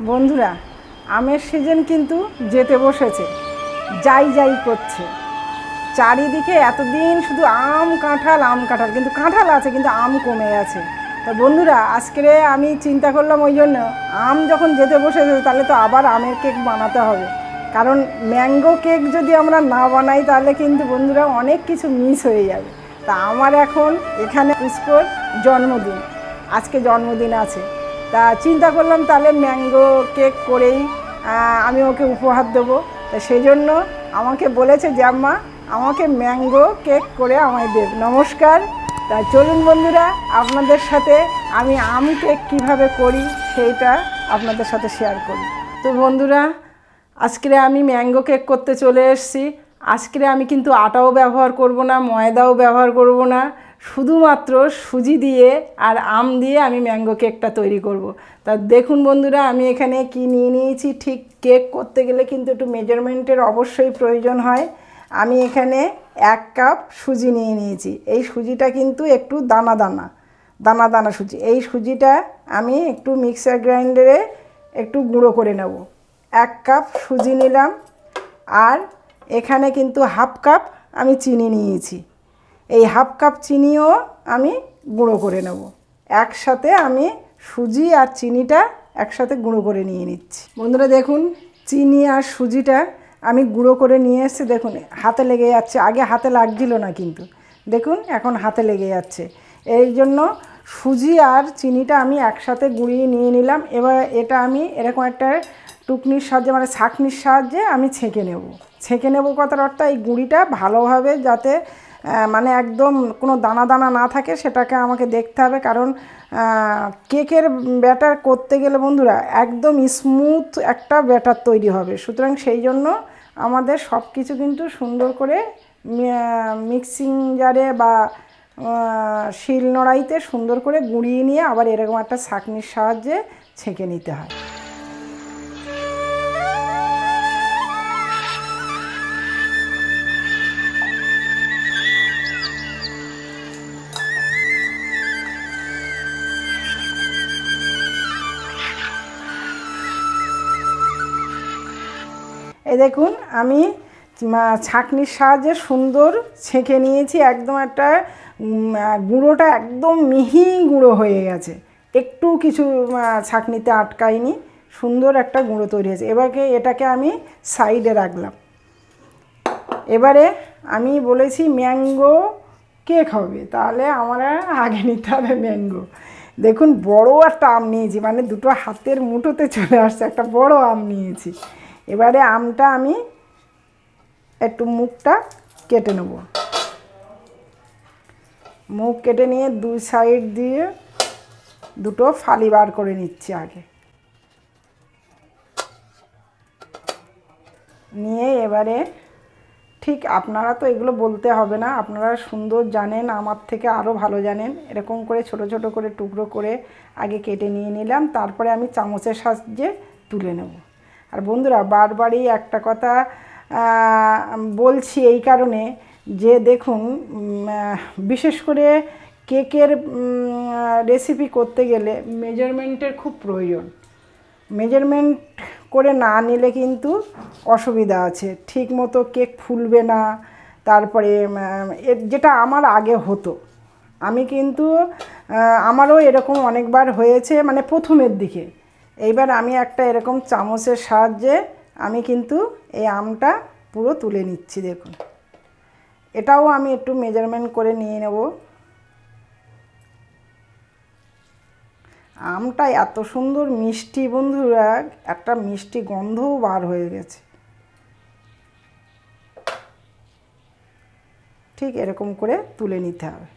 বন্ধুরা, আমের সিজন কিন্তু যেতে বসেছে। যাই যাই করছে। চারিদিকে এতদিন শুধু আম কাঁঠাল আম কাঁঠাল, কিন্তু কাঁঠাল আছে, কিন্তু আম কমে গেছে তা বন্ধুরা, আজকে আমি চিন্তা করলাম ওই জন্য, আম যখন যেতে বসেছে, তাহলে তো আবার আমের কেক বানাতে হবে। কারণ ম্যাঙ্গো কেক যদি আমরা না বানাই, তাহলে কিন্তু বন্ধুরা অনেক কিছু মিস হয়ে যাবে। তা আমার এখন এখানে পুষ্পর জন্মদিন। আজকে জন্মদিন আছে। তা চিন্তা করলাম তাহলে ম্যাঙ্গো কেক করেই আমি ওকে উপহার দেবো। তা সেই জন্য আমাকে বলেছে যে, আম্মা, আমাকে ম্যাঙ্গো কেক করে আমায় দেব। নমস্কার। তা চলুন বন্ধুরা, আপনাদের সাথে আমি আম কেক কীভাবে করি সেইটা আপনাদের সাথে শেয়ার করি। তো বন্ধুরা, আজকে আমি ম্যাঙ্গো কেক করতে চলে এসেছি। আজকে আমি কিন্তু আটাও ব্যবহার করব না, ময়দাও ব্যবহার করব না। শুধুমাত্র সুজি দিয়ে আর আম দিয়ে আমি ম্যাঙ্গো কেকটা তৈরি করব। তা দেখুন বন্ধুরা, আমি এখানে কি নিয়ে নিয়েছি, ঠিক কেক করতে গেলে কিন্তু একটু মেজারমেন্টের অবশ্যই প্রয়োজন হয়। আমি এখানে এক কাপ সুজি নিয়ে নিয়েছি। এই সুজিটা কিন্তু একটু দানা দানা দানা দানা সুজি। এই সুজিটা আমি একটু মিক্সার গ্রাইন্ডারে একটু গুঁড়ো করে নেব। এক কাপ সুজি নিলাম আর এখানে কিন্তু হাফ কাপ আমি চিনি নিয়েছি। এই হাফ কাপ চিনিও আমি গুঁড়ো করে নেব। একসাথে আমি সুজি আর চিনিটা একসাথে গুঁড়ো করে নিয়ে নিচ্ছি। বন্ধুরা দেখুন, চিনি আর সুজিটা আমি গুঁড়ো করে নিয়ে এসে দেখুন, হাতে লেগে যাচ্ছে। আগে হাতে লাগছিল না কিন্তু। দেখুন, এখন হাতে লেগে যাচ্ছে। এই জন্য সুজি আর চিনিটা আমি একসাথে গুঁড়িয়ে নিয়ে নিলাম। এবার এটা আমি এরকম একটা টুকনির সাহায্যে মানে ছাঁকনির সাহায্যে আমি ছেঁকে নেব। ছেঁকে নেব কথার অর্থ এই গুঁড়িটা ভালোভাবে যাতে মানে একদম কোনো দানা দানা না থাকে, সেটাকে আমাকে দেখতে হবে। কারণ কেকের ব্যাটার করতে গেলে বন্ধুরা, একদম স্মুথ একটা ব্যাটার তৈরি হবে। সুতরাং সেই জন্য আমাদের সব কিছু কিন্তু সুন্দর করে মিক্সিং জারে বা শিল নোড়াইতে সুন্দর করে গুঁড়িয়ে নিয়ে আবার এরকম একটা ছাঁকনির সাহায্যে ছেঁকে নিতে হয়। এই দেখুন, আমি ছাঁকনির সাহায্যে সুন্দর ছেঁকে নিয়েছি, একদম একটা গুঁড়োটা একদম মিহি গুঁড়ো হয়ে গেছে। একটু কিছু ছাঁকনিতে আটকায়নি, সুন্দর একটা গুঁড়ো তৈরি হয়েছে। এবারে এটাকে আমি সাইডে রাখলাম। এবারে আমি বলেছি ম্যাঙ্গো কেক হবে, তাহলে আমার আগে নিতে হবে ম্যাঙ্গো। দেখুন, বড় একটা আম নিয়েছি মানে দুটো হাতের মুঠোতে চলে আসছে, একটা বড় আম নিয়েছি। এবারে আমটা আমি একটু মুখটা কেটে নেব। মুখ কেটে নিয়ে দুই সাইড দিয়ে দুটো ফালি বার করে নিচ্ছি আগে। নিয়ে এবারে ঠিক আপনারা তো এগুলো বলতে হবে না, আপনারা সুন্দর জানেন, আমার থেকে আরও ভালো জানেন। এরকম করে ছোট ছোট করে টুকরো করে আগে কেটে নিয়ে নিলাম, তারপরে আমি চামচের সাহায্যে তুলে নেব। আর বন্ধুরা, বারবারই একটা কথা বলছি এই কারণে যে দেখুন বিশেষ করে কেকের রেসিপি করতে গেলে মেজারমেন্টের খুব প্রয়োজন। মেজারমেন্ট করে না নিলে কিন্তু অসুবিধা আছে। ঠিক মতো কেক ফুলবে না, তারপরে যেটা আমার আগে হতো। আমি কিন্তু আমারও এরকম অনেকবার হয়েছে মানে প্রথমের দিকে। এইবার আমি একটা এরকম চামচের সাহায্যে আমি কিন্তু এই আমটা পুরো তুলে নিচ্ছি, দেখুন। এটাও আমি একটু মেজারমেন্ট করে নিয়ে নেব। আমটা এত সুন্দর মিষ্টি বন্ধুরা, একটা মিষ্টি গন্ধও বার হয়ে গেছে। ঠিক এরকম করে তুলে নিতে হবে।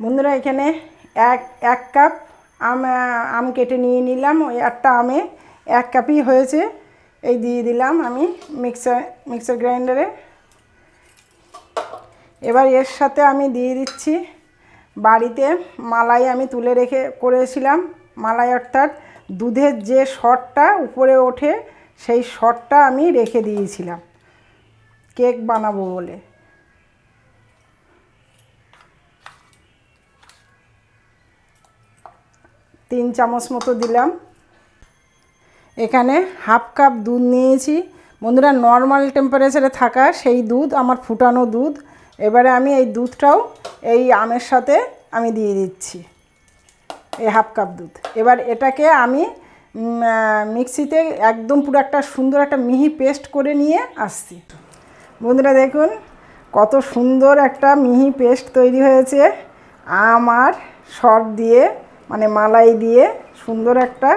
বন্ধুরা, এখানে এক এক কাপ আম আম কেটে নিয়ে নিলাম। ওই একটা আমে এক কাপই হয়েছে। এই দিয়ে দিলাম আমি মিক্সার মিক্সার গ্রাইন্ডারে। এবার এর সাথে আমি দিয়ে দিচ্ছি বাড়িতে মালাই আমি তুলে রেখে করেছিলাম। মালাই অর্থাৎ দুধের যে শটটা উপরে ওঠে, সেই শটটা আমি রেখে দিয়েছিলাম। কেক বানাবো বলে। তিন চামচ মতো দিলাম। এখানে হাফ কাপ দুধ নিয়েছি। বন্ধুরা নর্মাল টেম্পারেচারে থাকা সেই দুধ, আমার ফুটানো দুধ। এবারে আমি এই দুধটাও এই আমের সাথে আমি দিয়ে দিচ্ছি, এই হাফ কাপ দুধ। এবার এটাকে আমি মিক্সিতে একদম পুরো একটা সুন্দর একটা মিহি পেস্ট করে নিয়ে আসছি। বন্ধুরা, দেখুন কত সুন্দর একটা মিহি পেস্ট তৈরি হয়েছে। আম আর সর দিয়ে মানে মালাই দিয়ে সুন্দর একটা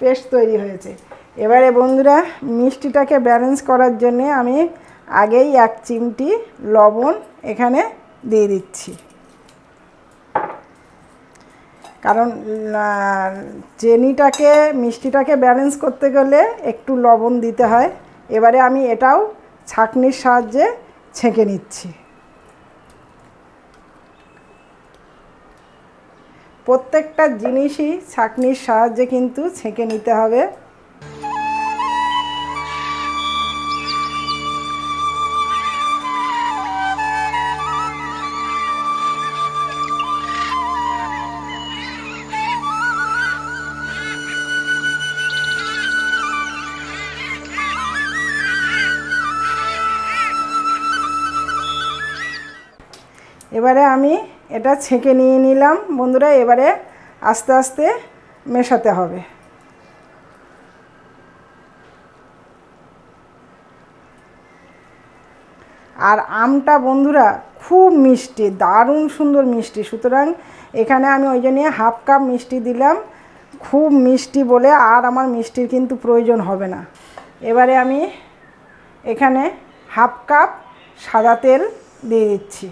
পেস্ট তৈরি হয়েছে। এবারে বন্ধুরা, মিষ্টিটাকে ব্যালেন্স করার জন্যে আমি আগেই এক চিমটি লবণ এখানে দিয়ে দিচ্ছি। কারণ চেনিটাকে, মিষ্টিটাকে ব্যালেন্স করতে গেলে একটু লবণ দিতে হয়। এবারে আমি এটাও ছাঁকনির সাহায্যে ছেঁকে নিচ্ছি। প্রত্যেকটা জিনিসই ছাঁকনির সাহায্যে কিন্তু ছেঁকে নিতে হবে। এবারে আমি এটা ছেঁকে নিয়ে নিলাম। বন্ধুরা, এবারে আস্তে আস্তে মেশাতে হবে। আর আমটা, বন্ধুরা, খুব মিষ্টি, দারুণ সুন্দর মিষ্টি। সুতরাং এখানে আমি ওই জন্য হাফ কাপ মিষ্টি দিলাম। খুব মিষ্টি বলে আর আমার মিষ্টির কিন্তু প্রয়োজন হবে না। এবারে আমি এখানে হাফ কাপ সাদা তেল দিয়ে দিচ্ছি।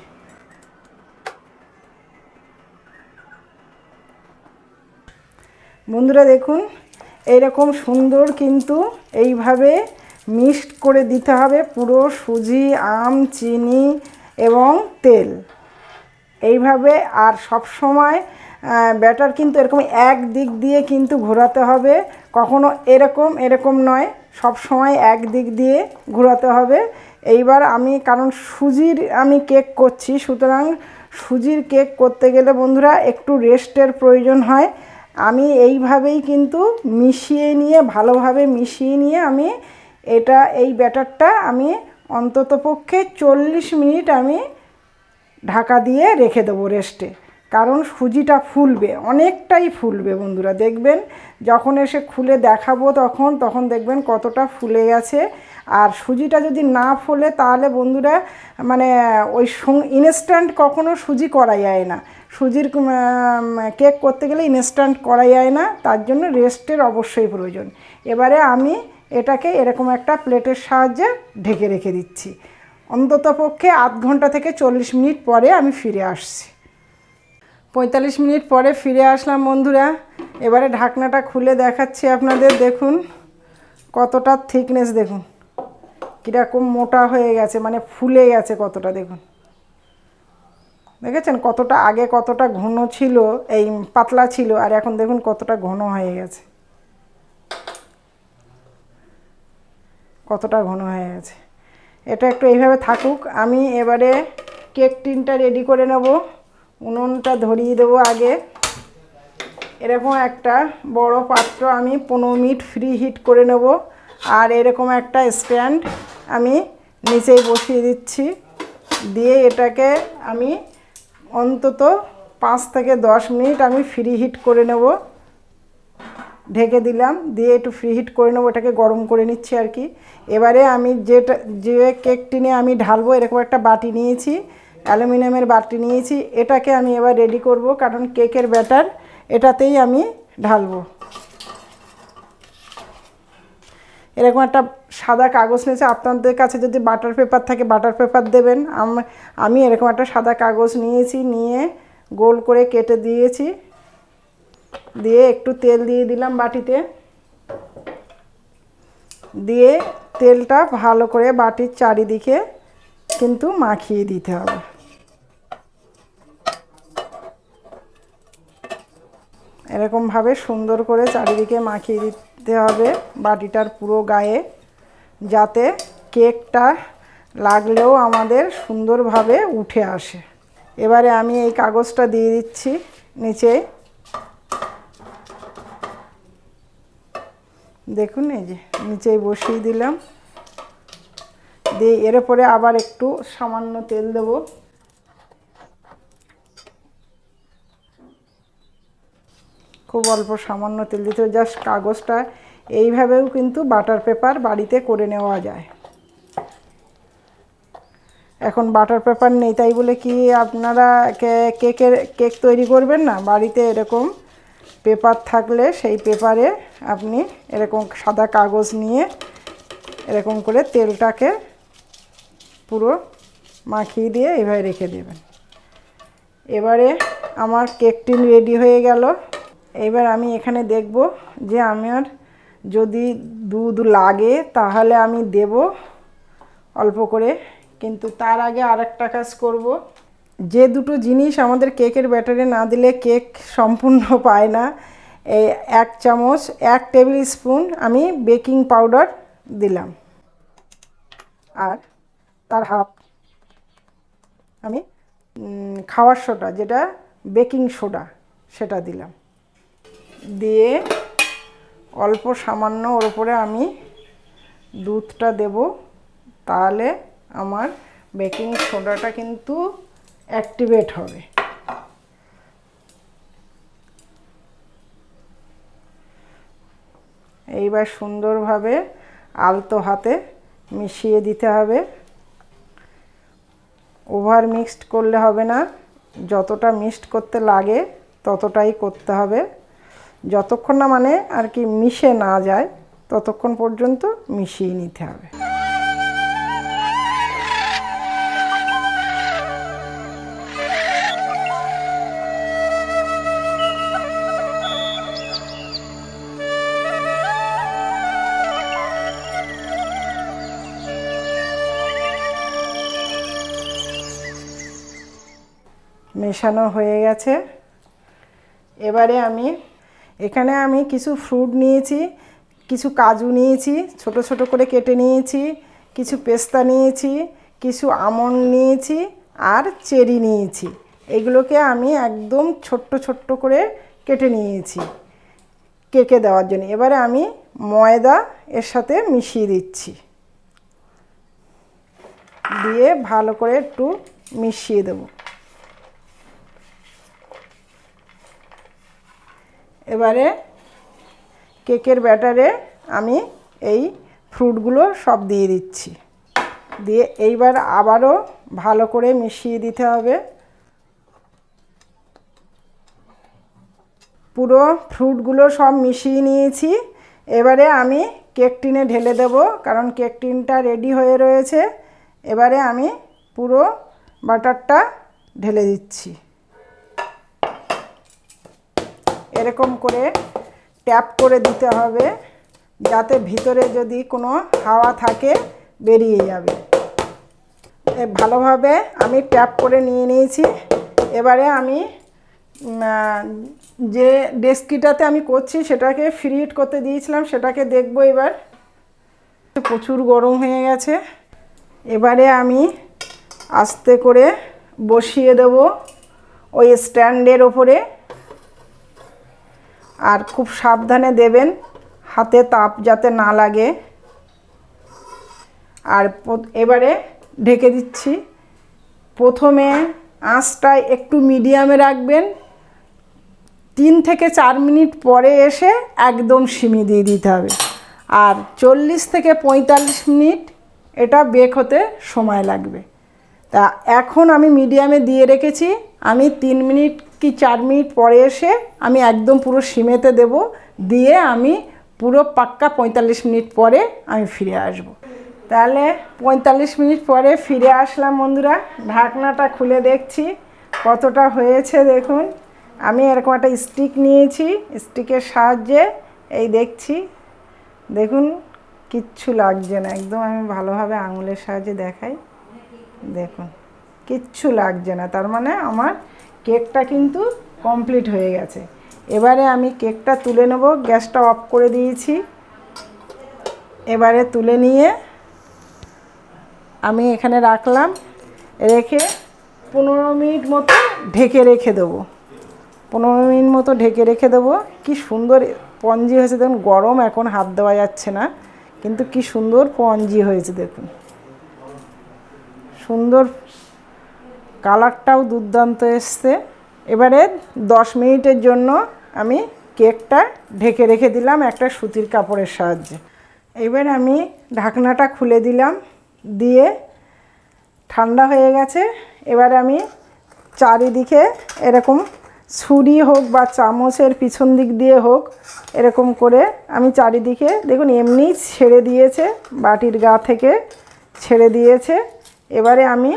বন্ধুরা দেখুন, এইরকম সুন্দর কিন্তু এইভাবে মিক্সড করে দিতে হবে পুরো সুজি, আম, চিনি এবং তেল। এইভাবে আর সব সময় ব্যাটার কিন্তু এরকম এক দিক দিয়ে কিন্তু ঘোরাতে হবে, কখনো এরকম এরকম নয়, সব সময় এক দিক দিয়ে ঘোরাতে হবে। এইবার আমি, কারণ সুজির আমি কেক করছি, সুতরাং সুজির কেক করতে গেলে বন্ধুরা একটু রেস্টের প্রয়োজন হয় আমি এইভাবেই কিন্তু মিশিয়ে নিয়ে, ভালোভাবে মিশিয়ে নিয়ে আমি এটা, এই ব্যাটারটা আমি অন্ততপক্ষে চল্লিশ মিনিট আমি ঢাকা দিয়ে রেখে দেবো রেস্টে কারণ সুজিটা ফুলবে, অনেকটাই ফুলবে বন্ধুরা। দেখবেন যখন এসে খুলে দেখাবো তখন তখন দেখবেন কতটা ফুলে গেছে। আর সুজিটা যদি না ফোলে তাহলে বন্ধুরা মানে ওই ইনস্ট্যান্ট কখনো সুজি করা যায় না। সুজির কেক করতে গেলে ইনস্ট্যান্ট করা যায় না, তার জন্য রেস্টের অবশ্যই প্রয়োজন। এবারে আমি এটাকে এরকম একটা প্লেটের সাহায্যে ঢেকে রেখে দিচ্ছি। অন্তত পক্ষে আধ ঘণ্টা থেকে চল্লিশ মিনিট পরে আমি ফিরে আসছি। পঁয়তাল্লিশ মিনিট পরে ফিরে আসলাম বন্ধুরা। এবারে ঢাকনাটা খুলে দেখাচ্ছি আপনাদের, দেখুন। কতটা থিকনেস দেখুন। কীরকম মোটা হয়ে গেছে মানে ফুলে গেছে কতটা, দেখুন। দেখেছেন? কতটা আগে কতটা ঘন ছিল, এই পাতলা ছিল, আর এখন দেখুন কতটা ঘন হয়ে গেছে। কতটা ঘন হয়ে গেছে। এটা একটু এইভাবে থাকুক। আমি এবারে কেক টিনটা রেডি করে নেব। উনুনটা ধরিয়ে দেবো আগে। এরকম একটা বড় পাত্র আমি পনেরো মিনিট ফ্রি হিট করে নেব। আর এরকম একটা স্ট্যান্ড আমি নিচেই বসিয়ে দিচ্ছি। দিয়ে এটাকে আমি অন্তত পাঁচ থেকে দশ মিনিট আমি ফ্রি হিট করে নেব। ঢেকে দিলাম, দিয়ে একটু ফ্রি হিট করে নেব, এটাকে গরম করে নিচ্ছি আর কি। এবারে আমি যেটা, যে কেক টিনে আমি ঢালবো, এরকম একটা বাটি নিয়েছি। অ্যালুমিনিয়ামের বাটি নিয়েছি। এটাকে আমি এবার রেডি করব, কারণ কেকের ব্যাটার এটাতেই আমি ঢালবো। এরকম একটা সাদা কাগজ নিয়েছে। আপনাদের কাছে যদি বাটার পেপার থাকে বাটার পেপার দেবেন। আম- এরকম একটা সাদা কাগজ নিয়েছি, নিয়ে গোল করে কেটে দিয়েছি। দিয়ে একটু তেল দিয়ে দিলাম বাটিতে। দিয়ে তেলটা ভালো করে বাটির চারিদিকে কিন্তু মাখিয়ে দিতে হবে। এরকমভাবে সুন্দর করে চারিদিকে মাখিয়ে দিতে হবে বাটিটার পুরো গায়ে, যাতে কেকটা লাগলেও আমাদের সুন্দরভাবে উঠে আসে। এবারে আমি এই কাগজটা দিয়ে দিচ্ছি নিচে। দেখুন এই যে নিচেই বসিয়ে দিলাম। দিয়ে এর পরে আবার একটু সামান্য তেল দেবো। খুব অল্প সামান্য তেল দিতে জাস্ট কাগজটা এইভাবেও কিন্তু বাটার পেপার বাড়িতে করে নেওয়া যায়। এখন বাটার পেপার নেই, তাই বলে কি আপনারা কেকের কেক তৈরি করবেন না? বাড়িতে এরকম পেপার থাকলে সেই পেপারে আপনি এরকম সাদা কাগজ নিয়ে এরকম করে তেলটাকে পুরো মাখিয়ে দিয়ে এভাবে রেখে দেবেন। এবারে আমার কেক টিন রেডি হয়ে গেল। এবার আমি এখানে দেখব যে আমার যদি দুধ লাগে, তাহলে আমি দেব অল্প করে। কিন্তু তার আগে আর একটা কাজ করব। যে দুটো জিনিস আমাদের কেকের ব্যাটারে না দিলে কেক সম্পূর্ণ পায় না। এই এক চামচ, এক টেবিল স্পুন আমি বেকিং পাউডার দিলাম। আর তার হাফ আমি খাওয়ার সোডা, যেটা বেকিং সোডা, সেটা দিলাম। দিয়ে অল্প সামান্য ওর উপরে আমি দুধটা দেব। তাহলে আমার বেকিং সোডাটা কিন্তু অ্যাক্টিভেট হবে। এইবার সুন্দরভাবে আলতো হাতে মিশিয়ে দিতে হবে। ওভার মিক্সড করলে হবে না। যতটা মিক্সড করতে লাগে ততটাই করতে হবে। যতক্ষণ না মানে আর কি মিশে না যায়, ততক্ষণ পর্যন্ত মিশিয়ে নিতে হবে। মেশানো হয়ে গেছে। এবারে আমি এখানে আমি কিছু ফ্রুট নিয়েছি, কিছু কাজু নিয়েছি, ছোট ছোট করে কেটে নিয়েছি, কিছু পেস্তা নিয়েছি, কিছু আমন্ড নিয়েছি আর চেরি নিয়েছি। এগুলোকে আমি একদম ছোট্ট ছোট্ট করে কেটে নিয়েছি কেকে দেওয়ার জন্য। এবারে আমি ময়দা এর সাথে মিশিয়ে দিচ্ছি। দিয়ে ভালো করে একটু মিশিয়ে দেবো। এবারে কেকের ব্যাটারে আমি এই ফ্রুটগুলো সব দিয়ে দিচ্ছি। দিয়ে এইবার আবারও ভালো করে মিশিয়ে দিতে হবে। পুরো ফ্রুটগুলো সব মিশিয়ে নিয়েছি। এবারে আমি কেক টিনে ঢেলে দেব, কারণ কেক টিনটা রেডি হয়ে রয়েছে। এবারে আমি পুরো বাটারটা ঢেলে দিচ্ছি। এরকম করে ট্যাপ করে দিতে হবে, যাতে ভিতরে যদি কোনো হাওয়া থাকে বেরিয়ে যাবে। ভালোভাবে আমি ট্যাপ করে নিয়ে নিয়েছি। এবারে আমি যে ডেস্কিটাতে আমি করছি সেটাকে ফ্রি হিট করতে দিয়েছিলাম, সেটাকে দেখব এবার। প্রচুর গরম হয়ে গেছে। এবারে আমি আস্তে করে বসিয়ে দেব ওই স্ট্যান্ডের ওপরে। আর খুব সাবধানে দেবেন, হাতে তাপ যাতে না লাগে। আর এবারে ঢেকে দিচ্ছি। প্রথমে আঁচটা একটু মিডিয়ামে রাখবেন। তিন থেকে চার মিনিট পরে এসে একদম সিমি দিয়ে দিতে হবে। আর চল্লিশ থেকে পঁয়তাল্লিশ মিনিট এটা বেক হতে সময় লাগবে। তা এখন আমি মিডিয়ামে দিয়ে রেখেছি। আমি তিন মিনিট কি চার মিনিট পরে এসে আমি একদম পুরো সিমেতে দেব, দিয়ে আমি পুরো পাক্কা পঁয়তাল্লিশ মিনিট পরে আমি ফিরে আসব। তাহলে পঁয়তাল্লিশ মিনিট পরে ফিরে আসলাম বন্ধুরা, ঢাকনাটা খুলে দেখছি, কতটা হয়েছে দেখুন। আমি এরকম একটা স্টিক নিয়েছি, স্টিকের সাহায্যে এই দেখছি। দেখুন, কিচ্ছু লাগছে না, একদম আমি ভালোভাবে আঙুলের সাহায্যে দেখাই। দেখুন, কিচ্ছু লাগছে না, তার মানে আমার কেকটা কিন্তু কমপ্লিট হয়ে গেছে। এবারে আমি কেকটা তুলে নেব, গ্যাসটা অফ করে দিয়েছি। এবারে তুলে নিয়ে আমি এখানে রাখলাম, রেখে পনেরো মিনিট মতো ঢেকে রেখে দেবো। পনেরো মিনিট মতো ঢেকে রেখে দেবো। কি সুন্দর পঞ্জি হয়েছে দেখুন, গরম এখন হাত দেওয়া যাচ্ছে না, কিন্তু কি সুন্দর পঞ্জি হয়েছে দেখুন। সুন্দর কালারটাও দুর্দান্ত এসছে। এবারে দশ মিনিটের জন্য আমি কেকটা ঢেকে রেখে দিলাম একটা সুতির কাপড়ের সাহায্যে। এবার আমি ঢাকনাটা খুলে দিলাম, দিয়ে ঠান্ডা হয়ে গেছে। এবার আমি চারিদিকে এরকম ছুরি হোক বা চামচের পিছন দিক দিয়ে হোক, এরকম করে আমি চারিদিকে দেখুন এমনি ছেড়ে দিয়েছে, বাটির গা থেকে ছেড়ে দিয়েছে। এবারে আমি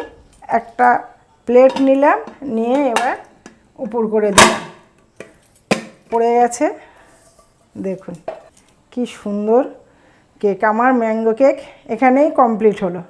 একটা প্লেট নিলাম, নিয়ে এবার উপর করে দিলাম। পড়ে গেছে। দেখুন, কি সুন্দর কেক আমার ম্যাঙ্গো কেক এখানেই কমপ্লিট হলো।